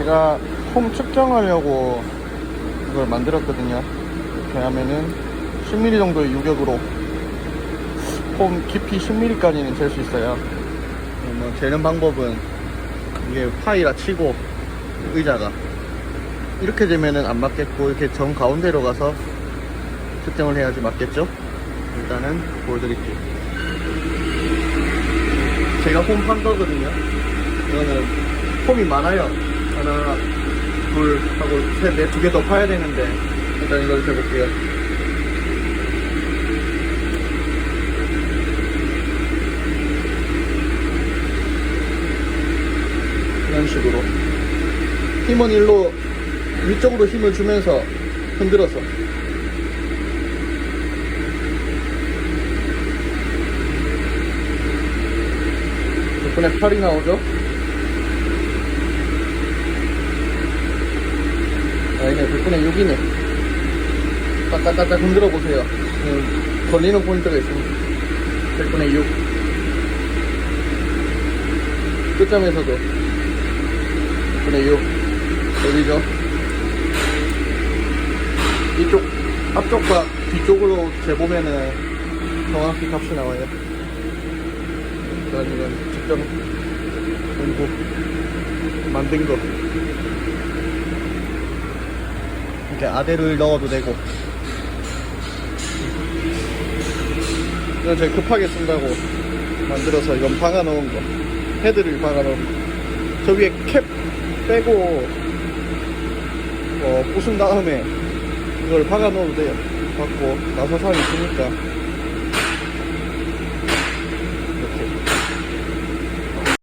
제가 홈 측정하려고 이걸 만들었거든요. 이렇게 하면은 10mm 정도의 유격으로 홈 깊이 10mm까지는 잴 수 있어요. 뭐 재는 방법은 이게 파이라 치고 의자가 이렇게 되면은 안 맞겠고 이렇게 정 가운데로 가서 측정을 해야지 맞겠죠? 일단은 보여드릴게요. 제가 홈판 거거든요. 이거는 홈이 많아요. 하나, 둘 하고 셋, 넷, 두 개 더 파야 되는데 일단 이걸 해볼게요. 이런 식으로 힘은 일로 위쪽으로 힘을 주면서 흔들어서 덕분에 팔이 나오죠? 아니네, 덕분에 6이네. 까딱까딱 흔들어 보세요. 음, 걸리는 포인트가 있습니다. 덕분에 6. 끝점에서도 덕분에 6. 여기죠? 이쪽, 앞쪽과 뒤쪽으로 재보면은 정확히 값이 나와요. 일단 이건 직접 공부 만든 거 이렇게 아대를 넣어도 되고. 이건 제가 급하게 쓴다고 만들어서 이건 박아 놓은 거. 헤드를 박아 놓은 거 저 위에 캡 빼고 어, 부순 다음에 이걸 박아 놓어도 돼요. 받고 나사산이 있으니까